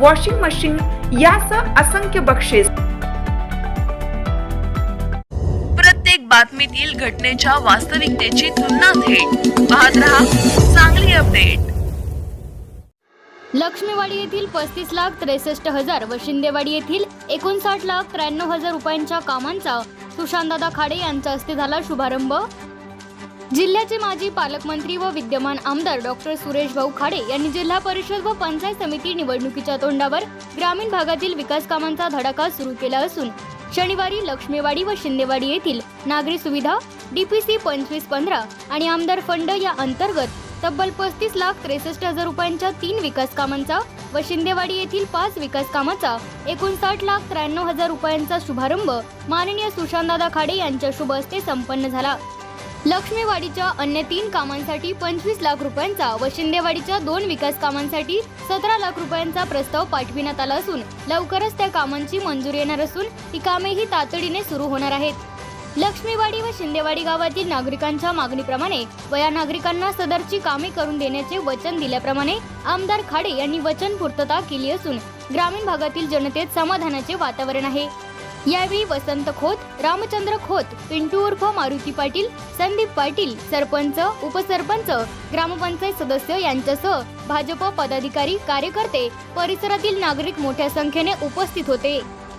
washing machine यासह असंख्य बक्षीस. प्रत्येक बातमीतील घटनेच्या वास्तविकतेची तुलना थेट पाहत रहा चांगली अपडेट. लक्ष्मीवाडी येथील पस्तीस लाख त्रेसष्ट हजार व शिंदेवाडी येथील एकोणसाठ लाख त्र्याण्णव हजार रुपयांच्या कामांचा सुशांतदादा खाडे यांच्या हस्ते झाला शुभारंभ. जिल्ह्याचे माजी पालकमंत्री व विद्यमान आमदार डॉक्टर सुरेश भाऊ खाडे यांनी जिल्हा परिषद व पंचायत समिती निवडणुकीच्या तोंडावर ग्रामीण भागातील विकास कामांचा धडाका सुरू केला असून शनिवारी लक्ष्मीवाडी व शिंदेवाडी येथील नागरी सुविधा डीपीसी पंचवीस पंधरा आणि आमदार फंड या अंतर्गत तब्बल पस्तीस लाख त्रेसष्ट हजार रुपयांच्या तीन विकास कामांचा व शिंदेवाडी येथील पाच विकास कामाचा एकोणसाठ लाख त्र्याण्णव हजार रुपयांचा शुभारंभ माननीय सुशांतदादा खाडे यांच्या शुभ हस्ते संपन्न झाला. लक्ष्मीवाडीच्या अन्य तीन कामांसाठी पंचवीस लाख रुपयांचा व शिंदेवाडीच्या दोन विकास कामांसाठी सतरा लाख रुपयांचा प्रस्ताव पाठविण्यात आला असून लवकरच त्या कामांची मंजुरी येणार असून ही कामेही तातडीने सुरू होणार आहेत. लक्ष्मीवाडी व शिंदेवाडी गावातील नागरिकांच्या मागणीप्रमाणे व या नागरिकांना सदरची कामे करून देण्याचे वचन दिल्याप्रमाणे आमदार खाडे यांनी वचन पूर्तता केली असून ग्रामीण भागातील जनतेत समाधानाचे वातावरण आहे. यावेळी वसंत खोत रामचंद्र खोत पिंटू उर्फ मारुती पाटील संदीप पाटील सरपंच उपसरपंच ग्रामपंचायत सदस्य यांच्यासह भाजप पदाधिकारी कार्यकर्ते परिसरातील नागरिक मोठ्या संख्येने उपस्थित होते.